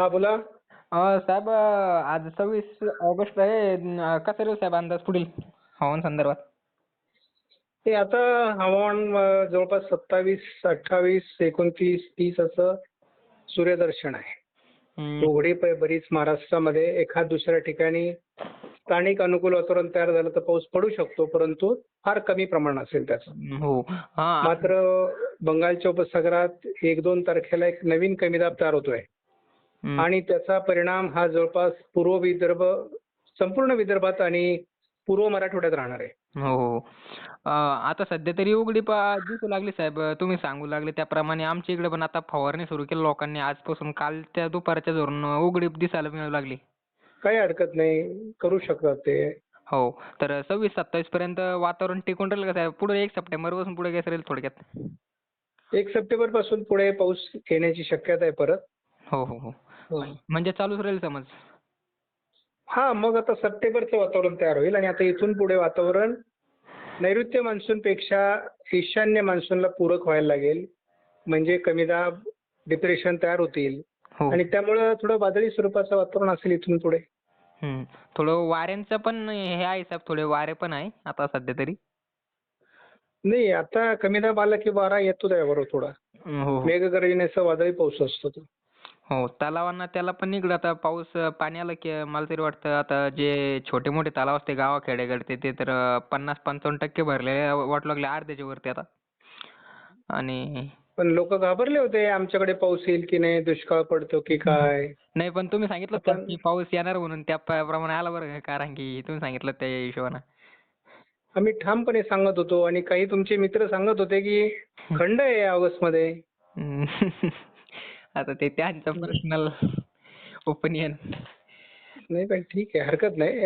हा बोला. साहेब आज सव्वीस ऑगस्ट आहे. कसा राहील साहेब अंदाज पुढील हवामान संदर्भात? ते आता हवामान अं, जवळपास सत्तावीस अठ्ठावीस एकोणतीस तीस असं सूर्यदर्शन आहे. हम्म, आहे बरीच महाराष्ट्रामध्ये एखाद दुसऱ्या ठिकाणी स्थानिक अनुकूल वातावरण तयार झालं तर पाऊस पडू शकतो परंतु फार कमी प्रमाण असेल त्याचं. हो. हा. मात्र बंगालच्या उपसागरात एक दोन तारखेला एक नवीन कमी दाब तयार होतोय. आणि त्याचा परिणाम हा जवळपास पूर्व विदर्भ संपूर्ण विदर्भात आणि पूर्व मराठवाड्यात राहणार आहे. हो हो. आता सध्या तरी उघडीप अं, दिसू लागली साहेब. तुम्ही सांगू लागले त्याप्रमाणे आमच्या इकडे पण आता फवारणी सुरू केली लोकांनी. आजपासून कालच्या दुपारच्या धरून उघडीप दिसायला मिळू लागली. काही हरकत नाही. करू शकतात ते. हो. तर सव्वीस सत्तावीस पर्यंत वातावरण टिकून राहील का साहेब? पुढे एक सप्टेंबरपासून पुढे कसं राहील थोडक्यात? एक सप्टेंबरपासून पुढे पाऊस येण्याची शक्यता आहे परत. हो हो हो. म्हणजे चालूच राहील समज. हा मग आता सप्टेंबरचं वातावरण तयार होईल आणि आता इथून पुढे वातावरण नैऋत्य मान्सूनपेक्षा ईशान्य मान्सूनला पूरक व्हायला लागेल. म्हणजे कमी दाब डिप्रेशन तयार होतील. हो. आणि त्यामुळं थोडं वादळी स्वरूपाचं वातावरण असेल इथून पुढे. हम्म. थोडं वाऱ्यांचं पण हे आहे साहेब थोडे वारे पण आहे आता सध्या तरी. नाही आता कमी दाब आला की वारा येतो त्याबरोबर थोडा. हो हो. मेघगर्जनेचा वादळी पाऊस असतो तो. हो तलावांना त्याला पण इकडं आता पाऊस अं, पाणी आलं की मला तरी वाटतं आता जे छोटे मोठे तलाव असते गावाखेड्याकडचे ते तर पन्नास पंचावन्न टक्के भरलेले वाटू लागले अर्ध्याच्या वरती आता. आणि पण लोक घाबरले होते आमच्याकडे पाऊस येईल की नाही दुष्काळ पडतो की काय? नाही पण तुम्ही सांगितलं होतं की पाऊस येणार म्हणून त्या प्रमाणे आला बरं का. कारण की तुम्ही सांगितलं त्या हिशोबानं. आम्ही ठामपणे सांगत होतो आणि काही तुमचे मित्र सांगत होते की खंड आहे ऑगस्टमध्ये. आता ते त्यांचं पर्सनल ओपिनियन नाही पण ठीक आहे हरकत नाही.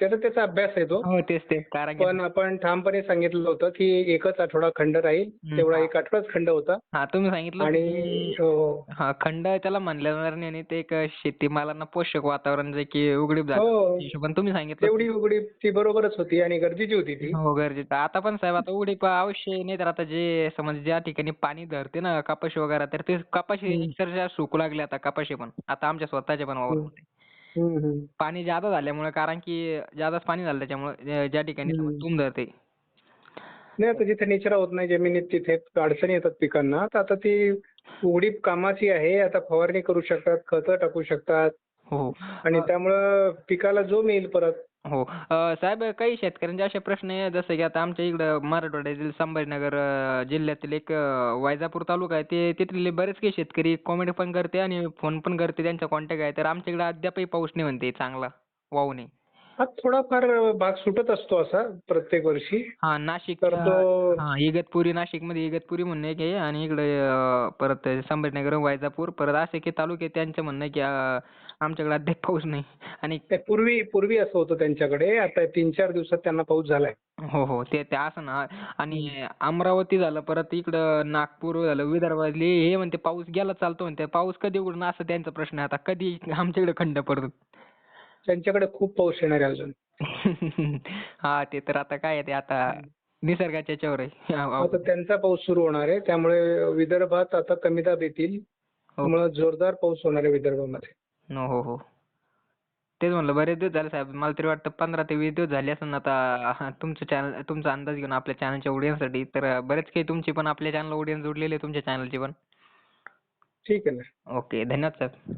त्याचा त्याचा अभ्यास आहे तो. हो तेच ते कारण की पण आपण ठामपणे सांगितलं होतं की एकच आठवडा खंड राहील. तेवढा एक आठवडाच खंड होता. हा तुम्ही सांगितलं आणि की- हो हा. खंड त्याला म्हणलं जाणार नाही आणि ते एक शेतीमालांना पोषक वातावरण जे की उघडीप झालं. हो. हिशोबाने तुम्ही सांगितलं तेवढी उघडी ती बरोबरच होती आणि गरजेची होती ती. हो गरजेचं. आता पण साहेब आता उघडीप अवश्य नाही तर आता जे समज ज्या ठिकाणी पाणी धरते ना कपाशी वगैरे तर ते कपाशी. अक्षरशः सुकू लागले आता कपाशी पण. आता आमच्या स्वतःच्या पण वावरामध्ये. पाणी जादा झाल्यामुळे कारण की जादाच पाणी झालं त्याच्यामुळे ज्या ठिकाणी समज. तुम धरते. नाही आता जिथे निचरा होत नाही जमिनीत तिथे अडचणी येतात पिकांना. तर आता ती उघडीप कामाची आहे आता फवारणी करू शकतात खतं टाकू शकतात. हो. आणि त्यामुळं पिकाला जो मिळेल परत हो. अं, साहेब काही शेतकऱ्यांचे असे प्रश्न आहे जसं की आता आमच्या इकडं मराठवाड्यातील संभाजीनगर अं, जिल्ह्यातील एक अं, वैजापूर तालुका आहे. ते तिथले बरेच काही शेतकरी कॉमेडी पण करते आणि फोन पण करते. त्यांचा कॉन्टॅक्ट आहे तर आमच्याकडे अद्यापही पाऊस नाही म्हणते. चांगला. वाहू नये. हा थोडाफार भाग सुटत असतो असा प्रत्येक वर्षी. हा नाशिक तर तो हा इगतपुरी नाशिकमध्ये इगतपुरी म्हणणं एक आहे आणि इकडे अं, परत संभाजीनगर वैजापूर परत असे काही तालुके आहेत, त्यांचं म्हणणं आहे की अं, आमच्याकडे अद्याप पाऊस नाही. आणि ते पूर्वी पूर्वी असं होतं त्यांच्याकडे. आता तीन चार दिवसात त्यांना पाऊस झालाय. हो हो ते ते असं ना. आणि अमरावती झालं परत इकडं नागपूर झालं विदर्भातले हे म्हणते पाऊस गेला चालतो म्हणते. पाऊस कधी उघडणार असं त्यांचा प्रश्न आहे. आता कधी आमच्याकडे खंड पडतो. त्यांच्याकडे खूप पाऊस येणार आहे अजून. हा ते तर आता काय आहे ते आता निसर्गाच्या याच्यावर आहे. आता त्यांचा पाऊस सुरू होणार आहे. त्यामुळे विदर्भात आता कमी दाब येतील त्यामुळे जोरदार पाऊस होणार आहे विदर्भामध्ये. हो हो हो. तेच म्हणलं बरेच दिवस झाले साहेब. मला तरी वाटतं पंधरा ते वीस दिवस झाले असेल आता. तुमचं चॅनल तुमचा अंदाज घेऊन आपल्या चॅनलच्या ऑडियन्ससाठी तर बरेच काही तुमची पण आपल्या चॅनल ऑडियन्स जोडलेले तुमच्या चॅनलची पण. ठीक आहे ना. ओके धन्यवाद साहेब.